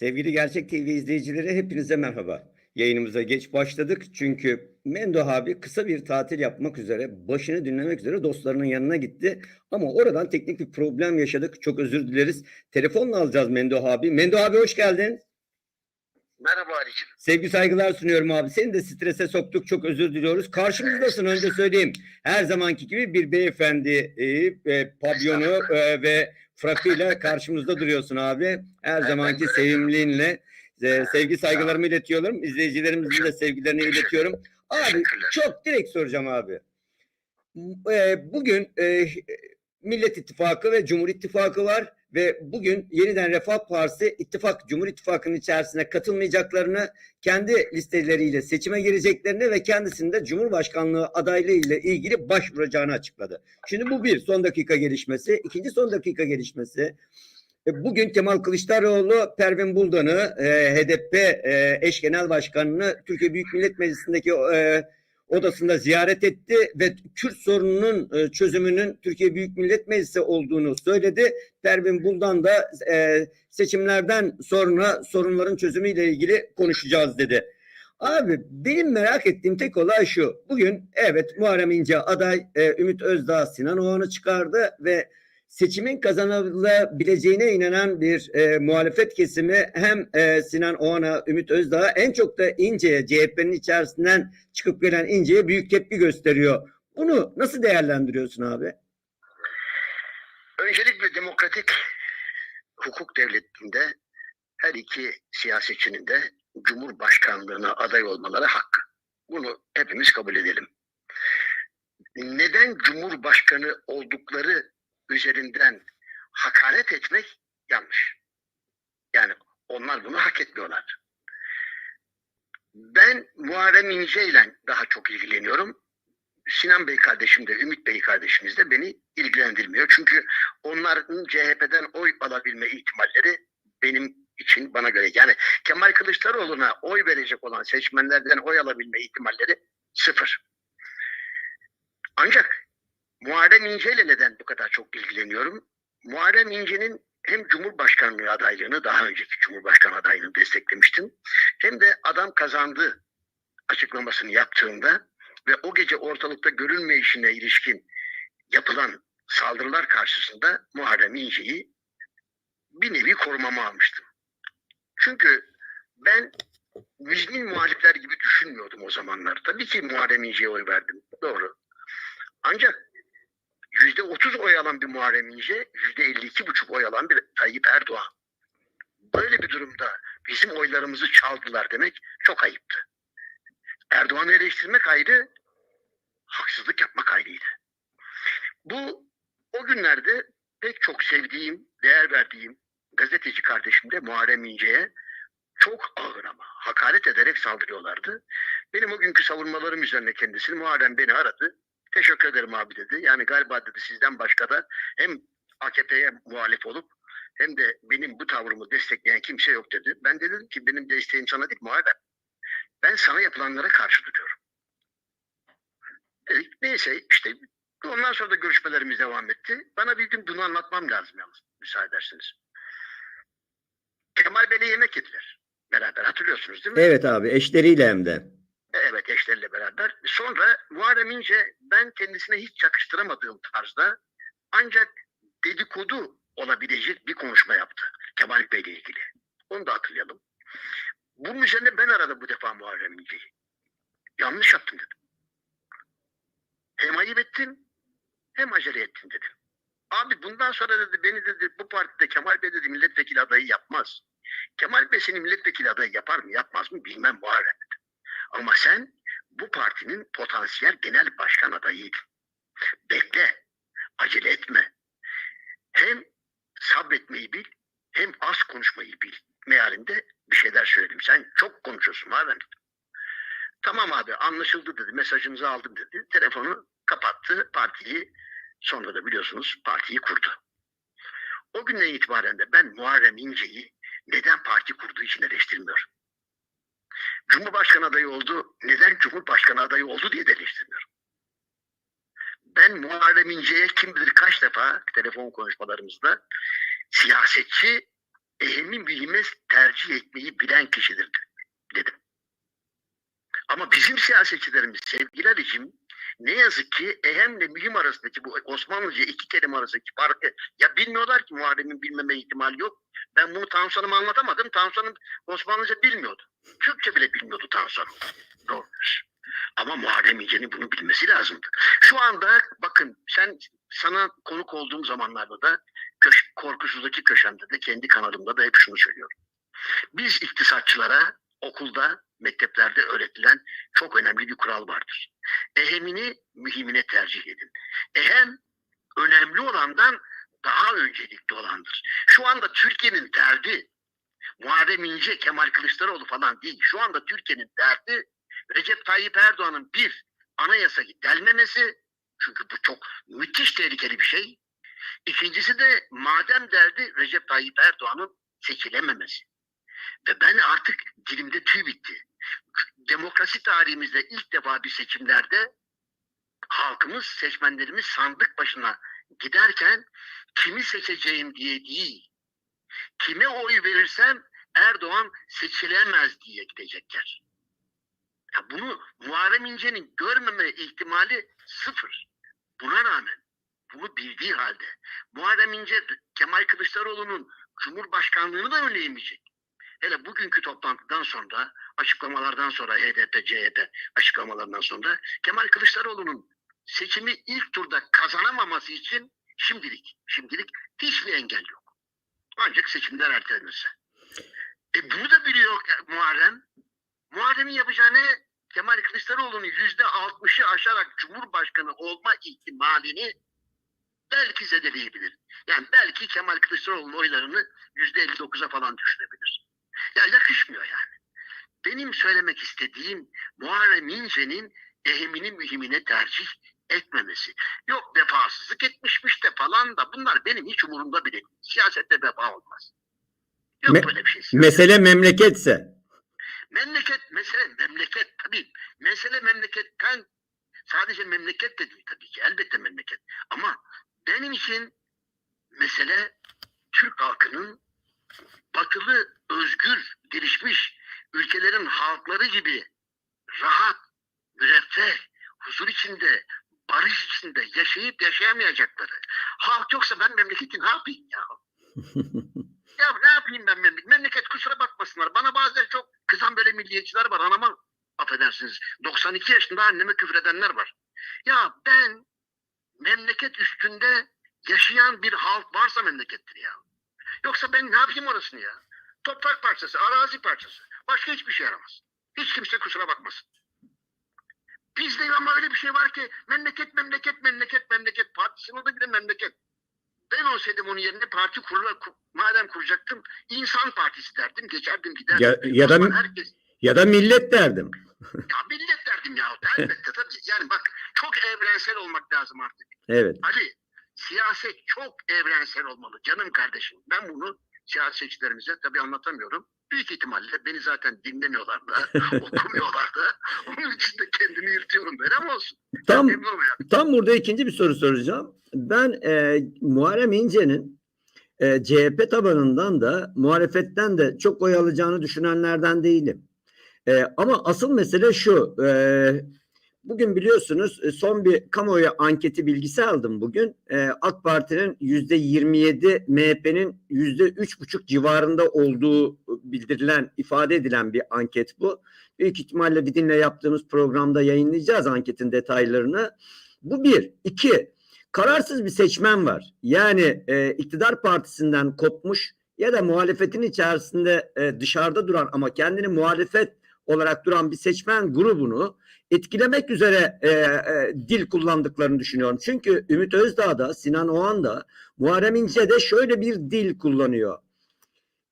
Sevgili Gerçek TV izleyicileri hepinize merhaba. Yayınımıza geç başladık çünkü Mendo abi kısa bir tatil yapmak üzere, başını dinlemek üzere dostlarının yanına gitti. Ama oradan teknik bir problem yaşadık. Çok özür dileriz. Telefonla alacağız Mendo abi. Mendo abi hoş geldin. Merhaba Ali'cim. Sevgi saygılar sunuyorum abi. Seni de strese soktuk. Çok özür diliyoruz. Karşımızdasın önce söyleyeyim. Her zamanki gibi bir beyefendi e, e, pavyonu e, ve frakıyla karşımızda duruyorsun abi. Her zamanki sevimliğinle e, sevgi saygılarımı iletiyorum. İzleyicilerimizin de sevgilerini iletiyorum. Abi çok direkt soracağım abi. E, bugün e, Millet İttifakı ve Cumhur İttifakı var ve bugün yeniden Refah Partisi ittifak Cumhur İttifakı'nın içerisine katılmayacaklarını, kendi listeleriyle seçime gireceklerini ve kendisinde Cumhurbaşkanlığı adaylığı ile ilgili başvuracağını açıkladı. Şimdi bu bir son dakika gelişmesi. İkinci son dakika gelişmesi. e, Bugün Kemal Kılıçdaroğlu Pervin Buldan'ı e, HDP e, eş genel başkanını Türkiye Büyük Millet Meclisi'ndeki odasında ziyaret etti ve Kürt sorununun e, çözümünün Türkiye Büyük Millet Meclisi olduğunu söyledi. Pervin Buldan da e, seçimlerden sonra sorunların çözümüyle ilgili konuşacağız dedi. Abi benim merak ettiğim tek olay şu. Bugün evet Muharrem İnce aday e, Ümit Özdağ Sinan Oğan'ı çıkardı ve seçimin kazanılabileceğine inanan bir e, muhalefet kesimi hem e, Sinan Oğan'a, Ümit Özdağ'a en çok da İnce'ye, CHP'nin içerisinden çıkıp gelen İnce'ye büyük tepki gösteriyor. Bunu nasıl değerlendiriyorsun abi? Öncelikle demokratik hukuk devletinde her iki siyasetçinin de Cumhurbaşkanlığına aday olmaları hakkı. Bunu hepimiz kabul edelim. Neden Cumhurbaşkanı oldukları üzerinden hakaret etmek yanlış. Yani onlar bunu hak etmiyorlar. Ben Muharrem İnce ile daha çok ilgileniyorum. Sinan Bey kardeşim de Ümit Bey kardeşimiz de beni ilgilendirmiyor. Çünkü onların CHP'den oy alabilme ihtimalleri benim için bana göre yani Kemal Kılıçdaroğlu'na oy verecek olan seçmenlerden oy alabilme ihtimalleri sıfır. Ancak Muharrem İnce ile neden bu kadar çok ilgileniyorum? Muharrem İnce'nin hem Cumhurbaşkanlığı adaylığını daha önceki Cumhurbaşkanı adaylığını desteklemiştim. Hem de adam kazandı açıklamasını yaptığında ve o gece ortalıkta görülmeyişine ilişkin yapılan saldırılar karşısında Muharrem İnce'yi bir nevi korumama almıştım. Çünkü ben müzmin muhalifler gibi düşünmüyordum o zamanlar. Tabii ki Muharrem İnce'ye oy verdim. Doğru. Ancak yüzde otuz oy alan bir Muharrem İnce, yüzde elli iki buçuk oy alan bir Tayyip Erdoğan. Böyle bir durumda bizim oylarımızı çaldılar demek çok ayıptı. Erdoğan'ı eleştirmek ayrı, haksızlık yapmak ayrıydı. Bu o günlerde pek çok sevdiğim, değer verdiğim gazeteci kardeşim de Muharrem İnce'ye çok ağır ama hakaret ederek saldırıyorlardı. Benim o günkü savunmalarım üzerine kendisini Muharrem beni aradı. Teşekkür ederim abi dedi. Yani galiba dedi sizden başka da hem AKP'ye muhalif olup hem de benim bu tavrımı destekleyen kimse yok dedi. Ben de dedim ki benim desteğim sana değil Muharrem. Ben sana yapılanlara karşı duruyorum. Dedik, neyse işte ondan sonra da görüşmelerimiz devam etti. Bana gün bunu anlatmam lazım yalnız müsaade edersiniz. Kemal Bey'le yemek yediler. Beraber hatırlıyorsunuz değil mi? Evet abi eşleriyle hem de. Evet eşleriyle beraber. Sonra Muharrem İnce ben kendisine hiç yakıştıramadığım tarzda ancak dedikodu olabilecek bir konuşma yaptı. Kemal Bey'le ilgili. Onu da hatırlayalım. Bunun üzerine ben aradım bu defa Muharrem İnce'yi. Yanlış yaptım dedim. Hem ayıp ettin hem acele ettin dedim. Abi bundan sonra dedi beni dedi bu partide Kemal Bey dedi milletvekili adayı yapmaz. Kemal Bey seni milletvekili adayı yapar mı yapmaz mı bilmem Muharrem. Ama sen bu partinin potansiyel genel başkan adayıydın. Bekle, acele etme. Hem sabretmeyi bil, hem az konuşmayı bil. Mealinde bir şeyler söyledim. Sen çok konuşuyorsun dedim. Tamam abi anlaşıldı dedi. Mesajınızı aldım dedi. Telefonu kapattı. Partiyi sonra da biliyorsunuz partiyi kurdu. O günden itibaren de ben Muharrem İnce'yi neden parti kurduğu için eleştirmiyorum. Cumhurbaşkanı adayı oldu. Neden Cumhurbaşkanı adayı oldu diye de eleştirmiyorum. Ben Muharrem İnce'ye kim bilir kaç defa telefon konuşmalarımızda siyasetçi ehemi mühime tercih etmeyi bilen kişidir dedim. Ama bizim siyasetçilerimiz sevgili Ali'cim ne yazık ki ehemle mühim arasındaki bu Osmanlıca iki kelime arasındaki farkı ya bilmiyorlar ki Muharrem'in bilmeme ihtimali yok. Ben bunu Tansu anlatamadım. Tansu Hanım Osmanlıca bilmiyordu. Türkçe bile bilmiyordu Tansu Hanım. Doğrudur. Ama Muharrem İnce'nin bunu bilmesi lazımdı. Şu anda bakın sen sana konuk olduğum zamanlarda da köş, korkusuzdaki köşemde de kendi kanalımda da hep şunu söylüyorum. Biz iktisatçılara okulda, mekteplerde öğretilen çok önemli bir kural vardır. Ehemini mühimine tercih edin. Ehem önemli olandan daha öncelikli olandır. Şu anda Türkiye'nin derdi Muharrem İnce, Kemal Kılıçdaroğlu falan değil. Şu anda Türkiye'nin derdi Recep Tayyip Erdoğan'ın bir anayasayı delmemesi. Çünkü bu çok müthiş tehlikeli bir şey. İkincisi de madem derdi Recep Tayyip Erdoğan'ın seçilememesi. Ve ben artık dilimde tüy bitti. Demokrasi tarihimizde ilk defa bir seçimlerde halkımız, seçmenlerimiz sandık başına giderken kimi seçeceğim diye değil, kime oy verirsem Erdoğan seçilemez diye gidecekler. Ya bunu Muharrem İnce'nin görmeme ihtimali sıfır. Buna rağmen bunu bildiği halde Muharrem İnce Kemal Kılıçdaroğlu'nun Cumhurbaşkanlığını da önleyemeyecek. Hele bugünkü toplantıdan sonra, açıklamalardan sonra HDP, CHP açıklamalarından sonra Kemal Kılıçdaroğlu'nun seçimi ilk turda kazanamaması için şimdilik, şimdilik hiçbir engel yok. Ancak seçimler ertelenirse. E bunu da biliyor Muharrem. Muharrem'in yapacağı? Kemal Kılıçdaroğlu'nun yüzde altmışı aşarak Cumhurbaşkanı olma ihtimalini belki zedeleyebilir. Yani belki Kemal Kılıçdaroğlu'nun oylarını yüzde 59'a falan düşürebilir. Ya yakışmıyor yani. Benim söylemek istediğim Muharrem İnce'nin ehemini mühimine tercih etmemesi. Yok vefasızlık etmişmiş de falan da bunlar benim hiç umurumda bile. Siyasette vefa olmaz. Yok Me- böyle bir şey. Mesele memleketse. Memleket, mesele memleket tabii. Mesele memleketten sadece memleket de değil tabii ki. Elbette memleket. Ama benim için mesele Türk halkının batılı, özgür, gelişmiş ülkelerin halkları gibi rahat, müreffeh, huzur içinde, barış içinde yaşayıp yaşayamayacakları. Halk yoksa ben memleketi ne yapayım ya? Ya ne yapayım ben memleket? Memleket kusura bakmasınlar. Bana bazen çok kızan böyle milliyetçiler var. Anama affedersiniz. 92 yaşında anneme küfredenler var. Ya ben memleket üstünde yaşayan bir halk varsa memlekettir ya. Yoksa ben ne yapayım orasını ya? Toprak parçası, arazi parçası. Başka hiçbir şey yaramaz. Hiç kimse kusura bakmasın. Bizde ama öyle bir şey var ki memleket, memleket, memleket, memleket. Partisinin adı bile memleket. Ben olsaydım onun yerine parti kurula, ku- madem kuracaktım insan partisi derdim geçerdim giderdim. Ya, ya da herkes ya da millet derdim. ya millet derdim ya elbette tabii yani bak çok evrensel olmak lazım artık. Evet. Ali siyaset çok evrensel olmalı canım kardeşim. Ben bunu siyasetçilerimize tabii anlatamıyorum. Büyük ihtimalle beni zaten dinlemiyorlar da, okumuyorlar da. Onun için de kendimi yırtıyorum böyle ama olsun. Tam tam burada ikinci bir soru soracağım. Ben e, Muharrem İnce'nin e, CHP tabanından da muhalefetten de çok oy alacağını düşünenlerden değilim. E, ama asıl mesele şu. e, bugün biliyorsunuz e, son bir kamuoyu anketi bilgisi aldım bugün. E, AK Parti'nin yüzde 27, MHP'nin yüzde üç buçuk civarında olduğu bildirilen, ifade edilen bir anket bu. Büyük ihtimalle Didin'le yaptığımız programda yayınlayacağız anketin detaylarını. Bu bir. iki kararsız bir seçmen var. Yani e, iktidar partisinden kopmuş ya da muhalefetin içerisinde e, dışarıda duran ama kendini muhalefet olarak duran bir seçmen grubunu etkilemek üzere e, e, dil kullandıklarını düşünüyorum. Çünkü Ümit Özdağ da Sinan Oğan da Muharrem İnce de şöyle bir dil kullanıyor.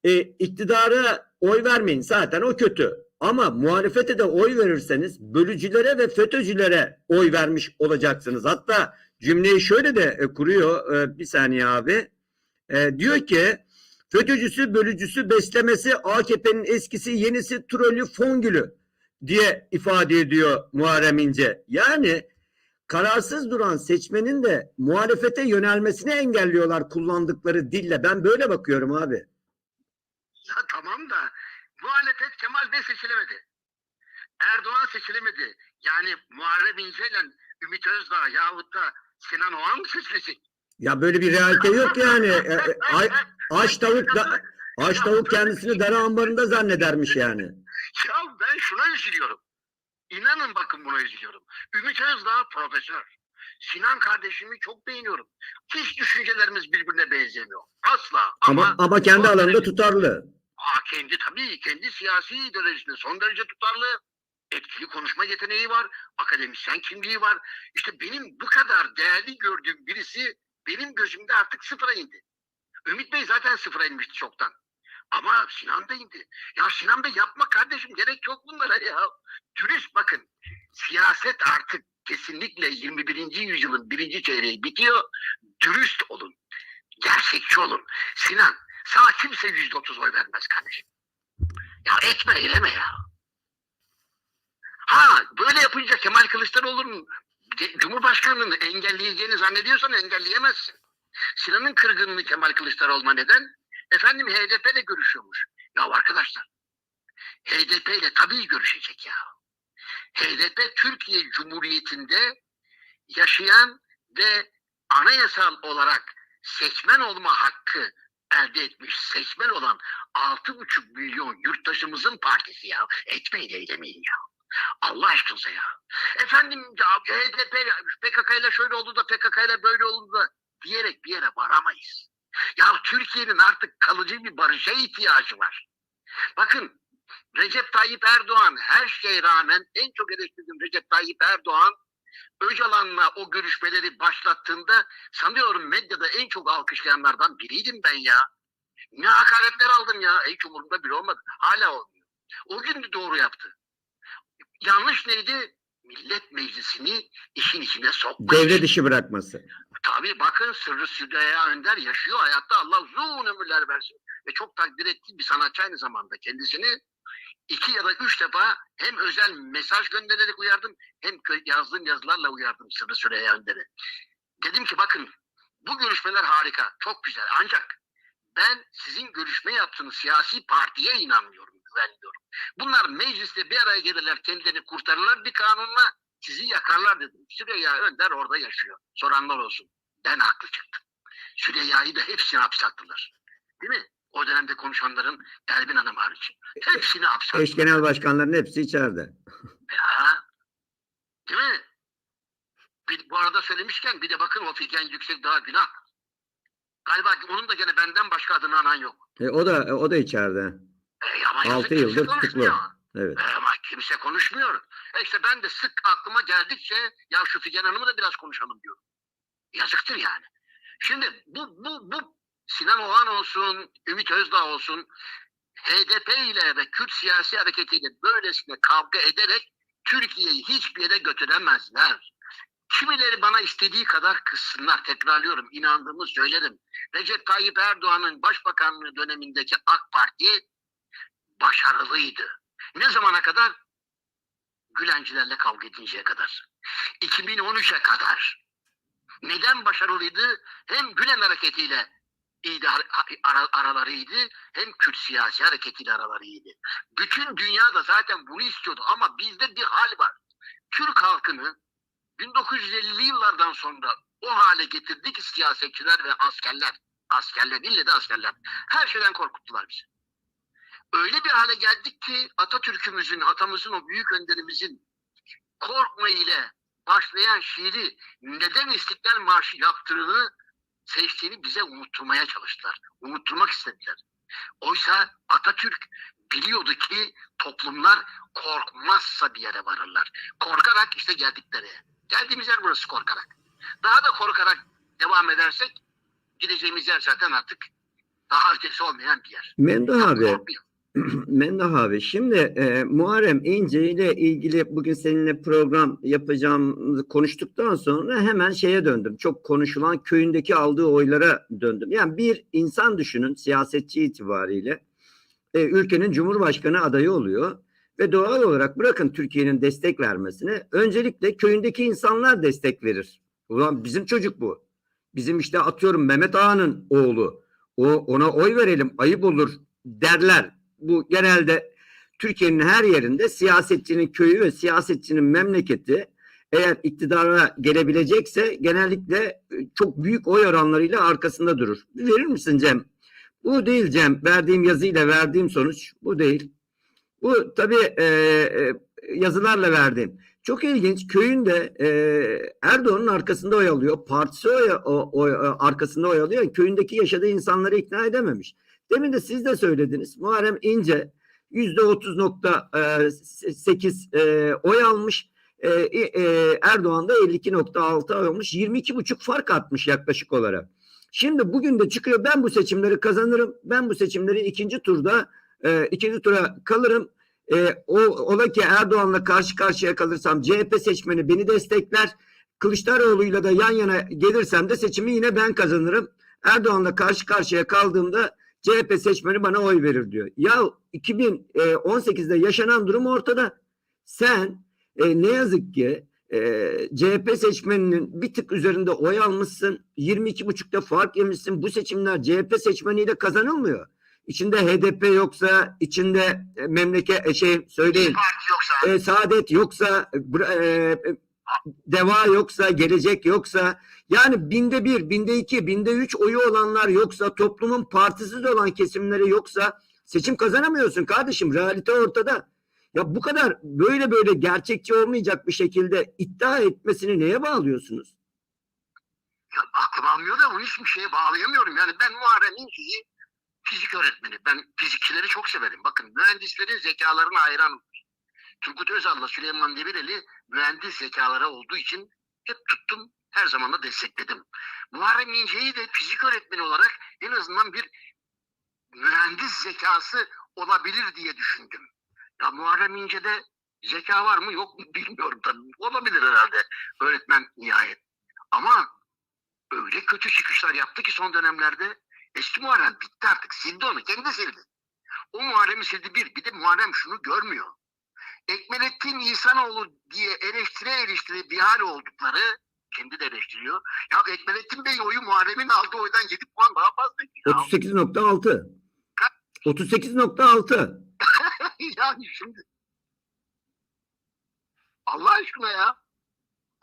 E, iktidara oy vermeyin zaten o kötü. Ama muhalefete de oy verirseniz bölücülere ve FETÖ'cülere oy vermiş olacaksınız. Hatta cümleyi şöyle de e, kuruyor e, bir saniye abi. E, diyor ki FETÖ'cüsü bölücüsü beslemesi AKP'nin eskisi yenisi trolü fongülü diye ifade ediyor Muharrem İnce. Yani kararsız duran seçmenin de muhalefete yönelmesini engelliyorlar kullandıkları dille. Ben böyle bakıyorum abi. Ya tamam da muhalefet Kemal Bey seçilemedi. Erdoğan seçilemedi. Yani Muharrem İnce ile Ümit Özdağ yahut da Sinan Oğan mı seçilecek? Ya böyle bir realite yok yani. E, e, ay- aç tavuk da aç tavuk kendisini dere ambarında zannedermiş yani. Ya ben şuna üzülüyorum. İnanın bakın buna üzülüyorum. Ümit Özdağ profesör. Sinan kardeşimi çok beğeniyorum. Hiç düşüncelerimiz birbirine benzemiyor. Asla. Ama Ama, ama kendi alanında tutarlı. Aa, kendi tabii kendi siyasi ideolojisinde son derece tutarlı. Etkili konuşma yeteneği var. Akademisyen kimliği var. İşte benim bu kadar değerli gördüğüm birisi benim gözümde artık sıfıra indi. Ümit Bey zaten sıfıra inmişti çoktan. Ama Sinan da indi. Ya Sinan Bey yapma kardeşim gerek yok bunlara ya. Dürüst bakın. Siyaset artık kesinlikle 21. yüzyılın birinci çeyreği bitiyor. Dürüst olun. Gerçekçi olun. Sinan sana kimse yüzde otuz oy vermez kardeşim. Ya etme eyleme ya. Ha böyle yapınca Kemal Kılıçdaroğlu'nun Cumhurbaşkanlığını engelleyeceğini zannediyorsan engelleyemezsin. Sinan'ın kırgınlığı Kemal Kılıçdaroğlu'na neden? Efendim HDP ile görüşüyormuş. Ya arkadaşlar HDP ile tabii görüşecek ya. HDP Türkiye Cumhuriyeti'nde yaşayan ve anayasal olarak seçmen olma hakkı elde etmiş seçmen olan 6,5 milyon yurttaşımızın partisi ya. Etmeyin eylemeyin ya. Allah aşkınıza ya. Efendim ya HDP PKK ile şöyle oldu da PKK ile böyle oldu da diyerek bir yere varamayız. Ya Türkiye'nin artık kalıcı bir barışa ihtiyacı var. Bakın Recep Tayyip Erdoğan her şeye rağmen en çok eleştirdiğim Recep Tayyip Erdoğan Öcalan'la o görüşmeleri başlattığında sanıyorum medyada en çok alkışlayanlardan biriydim ben ya. Ne hakaretler aldım ya. Hiç umurumda bile olmadı. Hala olmuyor. O gün de doğru yaptı. Yanlış neydi? Millet Meclisi'ni işin içine sokmak. Devre dışı bırakması. Tabii bakın Sırrı Süreyya Önder yaşıyor hayatta. Allah uzun ömürler versin. Ve çok takdir ettiğim bir sanatçı aynı zamanda kendisini. iki ya da üç defa hem özel mesaj göndererek uyardım hem yazdığım yazılarla uyardım Sırrı Süreyya Önder'i. Dedim ki bakın bu görüşmeler harika, çok güzel ancak ben sizin görüşme yaptığınız siyasi partiye inanmıyorum, güvenmiyorum. Bunlar mecliste bir araya gelirler, kendilerini kurtarırlar bir kanunla sizi yakarlar dedim. Süreyya Önder orada yaşıyor. Soranlar olsun. Ben haklı çıktım. Süreyya'yı da hepsini hapse attılar. Değil mi? O dönemde konuşanların Elbin Hanım hariç. Hepsini hapse attılar. Eş genel başkanların hepsi içeride. Ya. Değil mi? Bir, bu arada söylemişken bir de bakın o Figen Yüksek daha günah. Galiba onun da gene benden başka adını anan yok. E, o da o da içeride. E, ama yazık Altı kimse yıldır tutuklu. Evet. E, ama kimse konuşmuyor. E işte ben de sık aklıma geldikçe ya şu Figen Hanım'ı da biraz konuşalım diyorum. Yazıktır yani. Şimdi bu, bu, bu Sinan Oğan olsun, Ümit Özdağ olsun HDP ile ve Kürt siyasi hareketiyle böylesine kavga ederek Türkiye'yi hiçbir yere götüremezler. Kimileri bana istediği kadar kızsınlar. Tekrarlıyorum. inandığımı söylerim. Recep Tayyip Erdoğan'ın başbakanlığı dönemindeki AK Parti başarılıydı. Ne zamana kadar? Gülencilerle kavga edinceye kadar. 2013'e kadar. Neden başarılıydı? Hem Gülen hareketiyle iyiydi, ara- aralarıydı hem Kürt siyasi hareketiyle aralarıydı. Bütün dünya da zaten bunu istiyordu ama bizde bir hal var. Türk halkını 1950'li yıllardan sonra o hale getirdi ki siyasetçiler ve askerler, askerler ille de askerler her şeyden korkuttular bizi. Öyle bir hale geldik ki Atatürk'ümüzün, atamızın o büyük önderimizin korkma ile başlayan şiiri neden İstiklal Marşı yaptığını seçtiğini bize unutturmaya çalıştılar. Unutturmak istediler. Oysa Atatürk biliyordu ki toplumlar korkmazsa bir yere varırlar. Korkarak işte geldikleri. Geldiğimiz yer burası korkarak. Daha da korkarak devam edersek gideceğimiz yer zaten artık daha ötesi olmayan bir yer. Memduh abi, Korkmuyor. Memduh abi şimdi e, Muharrem İnce ile ilgili bugün seninle program yapacağımızı konuştuktan sonra hemen şeye döndüm. Çok konuşulan köyündeki aldığı oylara döndüm. Yani bir insan düşünün siyasetçi itibariyle e, ülkenin cumhurbaşkanı adayı oluyor ve doğal olarak bırakın Türkiye'nin destek vermesini öncelikle köyündeki insanlar destek verir. Ulan bizim çocuk bu. Bizim işte atıyorum Mehmet Ağa'nın oğlu. O ona oy verelim ayıp olur derler. Bu genelde Türkiye'nin her yerinde siyasetçinin köyü ve siyasetçinin memleketi eğer iktidara gelebilecekse genellikle e, çok büyük oy oranlarıyla arkasında durur. Verir misin Cem? Bu değil Cem. Verdiğim yazıyla verdiğim sonuç bu değil. Bu tabii e, e, yazılarla verdiğim. Çok ilginç. Köyün de e, Erdoğan'ın arkasında oy alıyor. Partisi oy, o, oy- arkasında oy alıyor. Köyündeki yaşadığı insanları ikna edememiş. Demin de siz de söylediniz. Muharrem İnce yüzde otuz nokta sekiz e, oy almış. E, e, Erdoğan da 52.6 oy almış. 22 buçuk fark atmış yaklaşık olarak. Şimdi bugün de çıkıyor ben bu seçimleri kazanırım. Ben bu seçimleri ikinci turda e, ikinci tura kalırım. E, o ola ki Erdoğan'la karşı karşıya kalırsam CHP seçmeni beni destekler. Kılıçdaroğlu'yla da yan yana gelirsem de seçimi yine ben kazanırım. Erdoğan'la karşı karşıya kaldığımda CHP seçmeni bana oy verir diyor. Ya 2018'de yaşanan durum ortada. Sen e, ne yazık ki e, CHP seçmeninin bir tık üzerinde oy almışsın. 22,5'ta fark yemişsin. Bu seçimler CHP seçmeniyle kazanılmıyor. İçinde HDP yoksa, içinde e, memleket e, şey söyleyin. Parti yoksa E, saadet yoksa, e, deva yoksa, gelecek yoksa, yani binde bir, binde iki, binde üç oyu olanlar yoksa, toplumun partisiz olan kesimleri yoksa seçim kazanamıyorsun kardeşim. Realite ortada. Ya bu kadar böyle böyle gerçekçi olmayacak bir şekilde iddia etmesini neye bağlıyorsunuz? ya aklım almıyor da bunu hiçbir şeye bağlayamıyorum. Yani ben Muharrem İnce'yi fizik öğretmeni. Ben fizikçileri çok severim. Bakın mühendislerin zekalarına hayranım. Turgut Özal'la Süleyman Demirel'i mühendis zekaları olduğu için hep tuttum. Her zaman da destekledim. Muharrem İnce'yi de fizik öğretmeni olarak en azından bir mühendis zekası olabilir diye düşündüm. Ya Muharrem İnce'de zeka var mı yok mu bilmiyorum tabii. Olabilir herhalde öğretmen nihayet. Ama öyle kötü çıkışlar yaptı ki son dönemlerde eski Muharrem bitti artık. Sildi onu. Kendi sildi. O Muharrem'i sildi bir. Bir de Muharrem şunu görmüyor. Ekmelettin İhsanoğlu diye eleştire eleştire bir hal oldukları kendi de eleştiriyor. Ya Ekmelettin Bey oyu Muharrem'in aldığı oydan 7 puan daha fazla. Ya, 38.6. 38.6. yani şimdi Allah aşkına ya.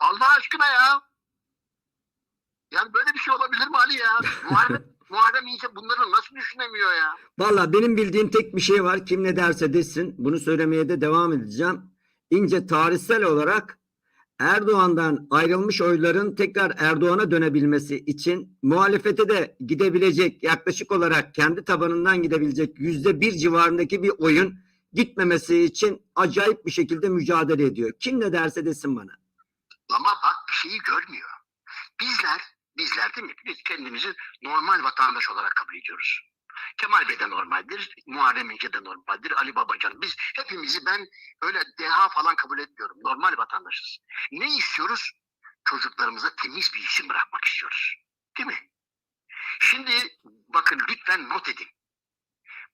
Allah aşkına ya. Yani böyle bir şey olabilir mi Ali ya? Muharrem, Muharrem İnce bunları nasıl düşünemiyor ya? Valla benim bildiğim tek bir şey var. Kim ne derse desin. Bunu söylemeye de devam edeceğim. İnce tarihsel olarak Erdoğan'dan ayrılmış oyların tekrar Erdoğan'a dönebilmesi için muhalefete de gidebilecek yaklaşık olarak kendi tabanından gidebilecek yüzde bir civarındaki bir oyun gitmemesi için acayip bir şekilde mücadele ediyor. Kim ne derse desin bana. Ama bak bir şeyi görmüyor. Bizler, bizler değil mi? Biz kendimizi normal vatandaş olarak kabul ediyoruz. Kemal Bey de normaldir, Muharrem İnce de normaldir, Ali Babacan. Biz hepimizi ben öyle deha falan kabul etmiyorum. Normal vatandaşız. Ne istiyoruz? Çocuklarımıza temiz bir isim bırakmak istiyoruz. Değil mi? Şimdi bakın lütfen not edin.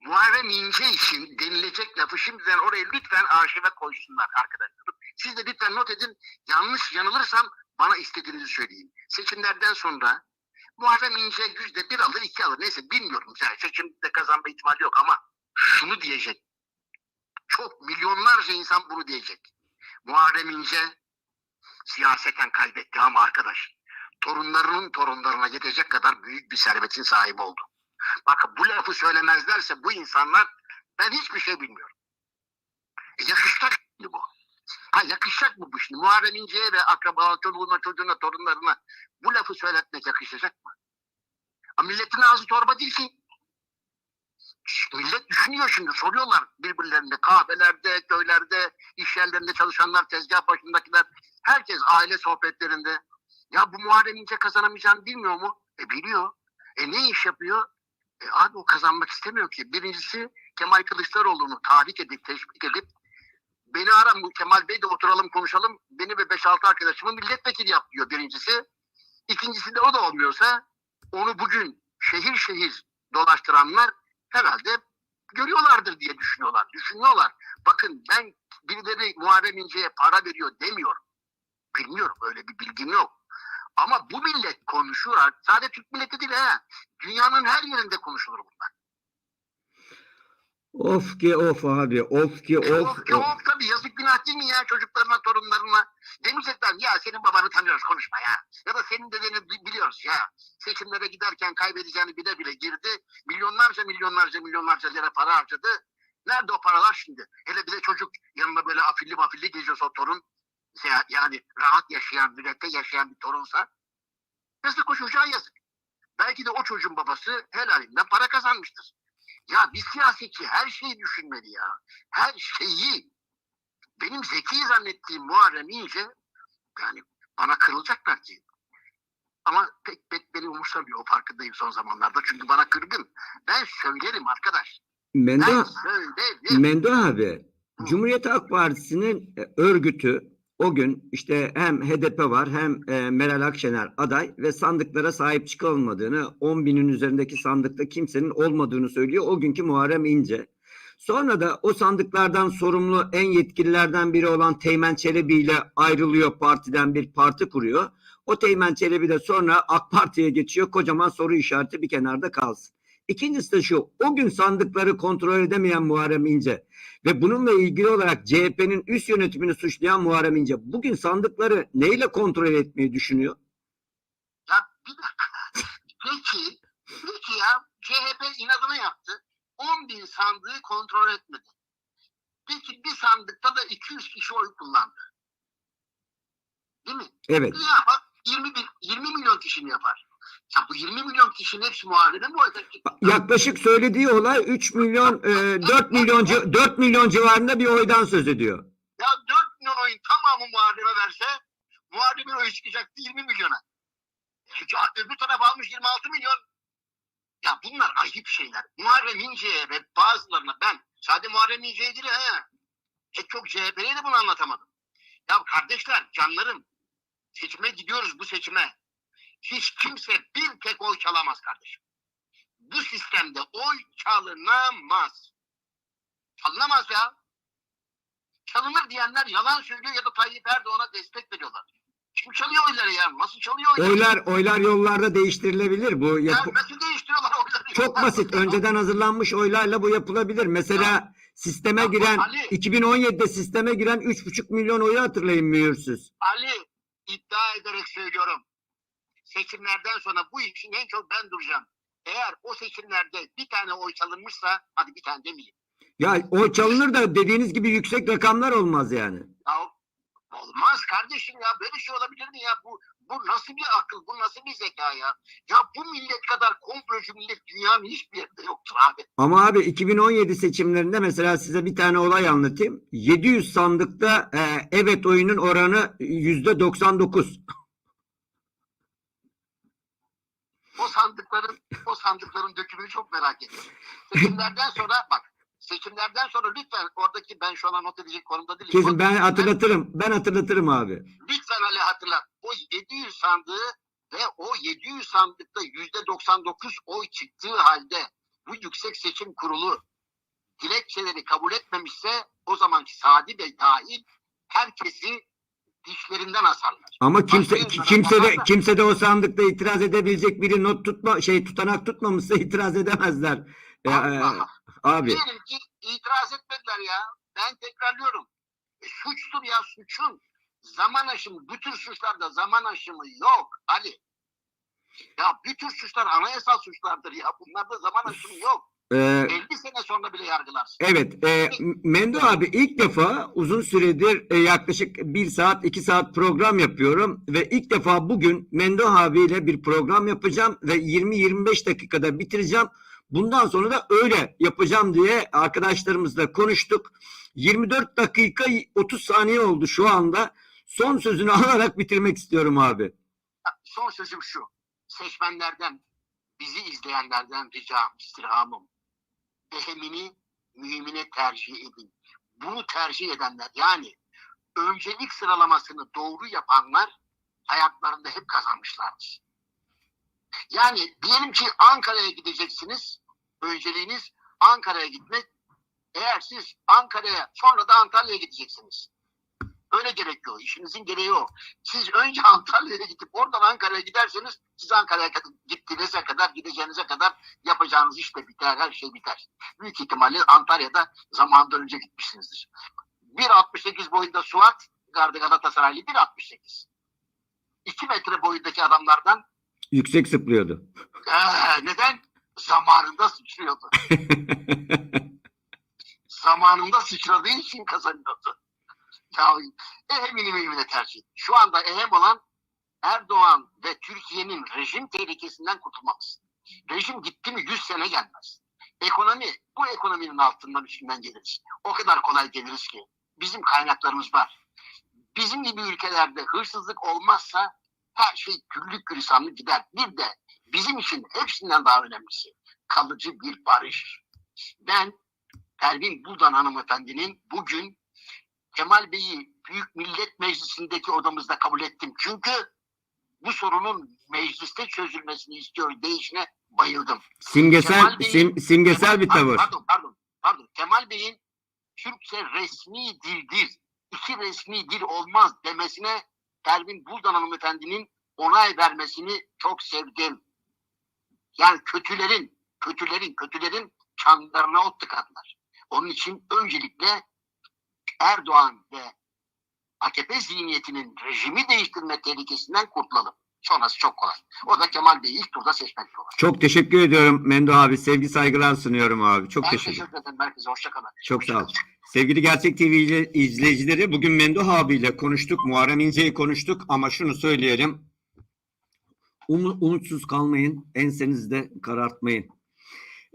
Muharrem İnce için denilecek lafı şimdiden oraya lütfen arşive koysunlar arkadaşlar. Siz de lütfen not edin. Yanlış yanılırsam bana istediğinizi söyleyin. Seçimlerden sonra Muharrem İnce yüzde bir alır iki alır. Neyse bilmiyorum. Yani seçimde kazanma ihtimali yok ama şunu diyecek. Çok milyonlarca insan bunu diyecek. Muharrem İnce siyaseten kaybetti ama arkadaş torunlarının torunlarına yetecek kadar büyük bir servetin sahibi oldu. Bakın bu lafı söylemezlerse bu insanlar ben hiçbir şey bilmiyorum. E yakışacak şimdi bu. Ha yakışacak mı bu şimdi? Muharrem İnce'ye ve akraba çoluğuna, çocuğuna, torunlarına bu lafı söyletmek yakışacak mı? Ha, milletin ağzı torba değil ki. Millet düşünüyor şimdi soruyorlar birbirlerine kahvelerde, köylerde, iş yerlerinde çalışanlar, tezgah başındakiler, herkes aile sohbetlerinde. Ya bu Muharrem İnce kazanamayacağını bilmiyor mu? E biliyor. E ne iş yapıyor? Abi o kazanmak istemiyor ki. Birincisi Kemal Kılıçdaroğlu'nu tahrik edip, teşvik edip beni aram bu Kemal Bey de oturalım konuşalım. Beni ve 5-6 arkadaşımı milletvekili yap diyor birincisi. İkincisi de o da olmuyorsa onu bugün şehir şehir dolaştıranlar herhalde görüyorlardır diye düşünüyorlar. Düşünüyorlar. Bakın ben birileri Muharrem İnce'ye para veriyor demiyorum. Bilmiyorum öyle bir bilgim yok. Ama bu millet konuşuyor. Sadece Türk milleti değil ha. Dünyanın her yerinde konuşulur bunlar. Of ki of abi. Of ki E, of. of, ki of tabii yazık günah değil mi ya çocuklarına torunlarına. Demeyecekler ya senin babanı tanıyoruz konuşma ya. Ya da senin dedeni bi- biliyoruz ya. Seçimlere giderken kaybedeceğini bile bile girdi. Milyonlarca milyonlarca milyonlarca lira para harcadı. Nerede o paralar şimdi? Hele bir de çocuk yanında böyle afilli mafilli geziyorsa o torun. Ya- Yani rahat yaşayan, mürette yaşayan bir torunsa. O çocuğa yazık. Belki de o çocuğun babası helalinden para kazanmıştır. Ya bir siyasetçi her şeyi düşünmeli ya. Her şeyi. Benim zeki zannettiğim Muharrem İnce yani bana kırılacak belki. Ama pek pek beni umursamıyor o farkındayım son zamanlarda. Çünkü bana kırgın. Ben söylerim arkadaş. Ben Mendo, söylerim. Mendo abi. Cumhuriyet Halk Partisi'nin e, örgütü o gün işte hem HDP var hem e, Meral Akşener aday ve sandıklara sahip çıkılmadığını 10 binin üzerindeki sandıkta kimsenin olmadığını söylüyor o günkü Muharrem İnce. Sonra da o sandıklardan sorumlu en yetkililerden biri olan Teğmen Çelebi ile ayrılıyor partiden bir parti kuruyor. O Teğmen Çelebi de sonra AK Parti'ye geçiyor kocaman soru işareti bir kenarda kalsın. İkincisi de şu o gün sandıkları kontrol edemeyen Muharrem İnce ve bununla ilgili olarak CHP'nin üst yönetimini suçlayan Muharrem İnce bugün sandıkları neyle kontrol etmeyi düşünüyor? Ya bir dakika. Peki, peki ya CHP inadını yaptı. 10 bin sandığı kontrol etmedi. Peki bir sandıkta da 200 kişi oy kullandı. Değil mi? Evet. Ne yapar? 20, bin, 20 milyon kişi mi yapar? Ya bu 20 milyon kişinin hepsi muhalefete mi verecek? Yaklaşık söylediği olay 3 milyon e, 4 milyon ci- 4 milyon civarında bir oydan söz ediyor. Ya 4 milyon oyun tamamı Muharrem'e verse Muharrem'in oyu çıkacaktı 20 milyona. Çünkü öbür taraf almış 26 milyon. Ya bunlar ayıp şeyler. Muharrem İnce'ye ve bazılarına ben sadece Muharrem İnce'ye değil ha. Pek çok CHP'ye de bunu anlatamadım. Ya kardeşler, canlarım seçime gidiyoruz bu seçime. Hiç kimse bir tek oy çalamaz kardeşim. Bu sistemde oy çalınamaz. Çalınamaz ya çalınır diyenler yalan söylüyor ya da Tayyip Erdoğan'a destek veriyorlar. Kim çalıyor oyları ya? Nasıl çalıyor oyları? Oylar oylar yollarda değiştirilebilir. Bu Ya yapı- nasıl değiştiriyorlar oyları? çok basit. Önceden hazırlanmış oylarla bu yapılabilir. Mesela sisteme Ya, giren Ali- 2017'de sisteme giren 3,5 milyon oyu hatırlayın mühürsüz. Ali iddia ederek söylüyorum. Seçimlerden sonra bu işin en çok ben duracağım. Eğer o seçimlerde bir tane oy çalınmışsa hadi bir tane demeyeyim. Ya o çalınır da dediğiniz gibi yüksek rakamlar olmaz yani. Ya olmaz kardeşim ya böyle şey olabilir mi ya? Bu bu nasıl bir akıl, bu nasıl bir zeka ya? Ya bu millet kadar komplocu millet dünyanın hiçbir yerinde yoktur abi. Ama abi 2017 seçimlerinde mesela size bir tane olay anlatayım. 700 sandıkta e, evet oyunun oranı %99. o sandıkların o sandıkların dökümünü çok merak ettim. Seçimlerden sonra bak seçimlerden sonra lütfen oradaki ben şu an not edecek konumda değilim. Kesin ben hatırlatırım. Ben hatırlatırım abi. Lütfen Ali hatırlat. O 700 sandığı ve o 700 sandıkta %99 oy çıktığı halde bu yüksek seçim kurulu dilekçeleri kabul etmemişse o zamanki Sadi Bey dahil herkesi dişlerinden asarlar. Ama kimse Başka kimse de kimse de o sandıkta itiraz edebilecek biri not tutma şey tutanak tutmamışsa itiraz edemezler. Ya, e, Allah. abi Diyelim ki itiraz etmediler ya. Ben tekrarlıyorum. E, suçtur ya suçun. Zaman aşımı, bu tür suçlarda zaman aşımı yok Ali. Ya bu tür suçlar anayasal suçlardır ya. Bunlarda zaman aşımı yok. E, 50 sene sonra bile yargılarsın. Evet, e, Mendo abi ilk defa uzun süredir e, yaklaşık bir saat iki saat program yapıyorum ve ilk defa bugün Mendo abiyle bir program yapacağım ve 20-25 dakikada bitireceğim. Bundan sonra da öyle yapacağım diye arkadaşlarımızla konuştuk. 24 dakika 30 saniye oldu şu anda. Son sözünü alarak bitirmek istiyorum abi. Son sözüm şu. Seçmenlerden, bizi izleyenlerden ricam, istirhamım. Ehemini mühimine tercih edin. Bunu tercih edenler yani öncelik sıralamasını doğru yapanlar hayatlarında hep kazanmışlardır. Yani diyelim ki Ankara'ya gideceksiniz. Önceliğiniz Ankara'ya gitmek. Eğer siz Ankara'ya sonra da Antalya'ya gideceksiniz. Öyle gerekiyor. İşinizin gereği o. Siz önce Antalya'ya gidip oradan Ankara'ya giderseniz siz Ankara'ya gittiğinize kadar gideceğinize kadar yapacağınız iş de biter. Her şey biter. Büyük ihtimalle Antalya'da zamanında önce gitmişsinizdir. 1.68 boyunda Suat Gardı Galatasaraylı 1.68. 2 metre boyundaki adamlardan Yüksek zıplıyordu. ee, neden? Zamanında sıçrıyordu. Zamanında sıçradığı için kazanıyordu. Ya ehemini mühimine tercih. etti. Şu anda ehem olan Erdoğan ve Türkiye'nin rejim tehlikesinden kurtulmamız. Rejim gitti mi 100 sene gelmez. Ekonomi, bu ekonominin altından üstünden geliriz. O kadar kolay geliriz ki. Bizim kaynaklarımız var. Bizim gibi ülkelerde hırsızlık olmazsa her şey güllük gülistanlı gider. Bir de bizim için hepsinden daha önemlisi kalıcı bir barış. Ben Pervin Buldan hanımefendinin bugün Kemal Bey'i Büyük Millet Meclisi'ndeki odamızda kabul ettim. Çünkü bu sorunun mecliste çözülmesini istiyor değişine bayıldım. Simgesel Kemal sim- simgesel bir Pardon, tavır. Pardon, pardon, pardon. Kemal Bey'in Türkçe resmi dildir, iki resmi dil olmaz demesine Pervin Buldan hanımefendinin onay vermesini çok sevdim. Yani kötülerin, kötülerin, kötülerin çanlarına ot tıkadılar. Onun için öncelikle Erdoğan ve AKP zihniyetinin rejimi değiştirme tehlikesinden kurtulalım. Sonrası çok kolay. O da Kemal Bey'i ilk turda seçmek olur. Çok teşekkür ediyorum Mendo abi. Sevgi saygılar sunuyorum abi. Çok Ben teşekkür teşekkür ederim herkese. Hoşçakalın. Çok sağ ol. Sevgili Gerçek TV ile- izleyicileri bugün Memduh abiyle konuştuk. Muharrem İnce'yi konuştuk ama şunu söyleyelim. Umu- umutsuz kalmayın. Ensenizde karartmayın.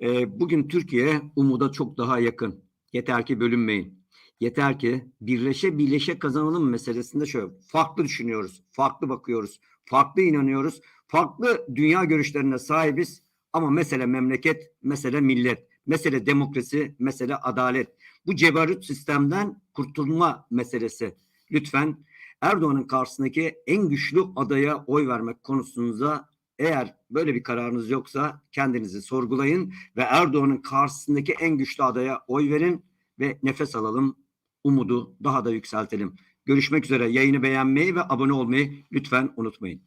Ee, bugün Türkiye umuda çok daha yakın. Yeter ki bölünmeyin. Yeter ki birleşe birleşe kazanalım meselesinde şöyle farklı düşünüyoruz, farklı bakıyoruz, farklı inanıyoruz, farklı dünya görüşlerine sahibiz ama mesele memleket, mesele millet, mesele demokrasi, mesele adalet. Bu cebarut sistemden kurtulma meselesi. Lütfen Erdoğan'ın karşısındaki en güçlü adaya oy vermek konusunda eğer böyle bir kararınız yoksa kendinizi sorgulayın ve Erdoğan'ın karşısındaki en güçlü adaya oy verin ve nefes alalım. Umudu daha da yükseltelim. Görüşmek üzere. Yayını beğenmeyi ve abone olmayı lütfen unutmayın.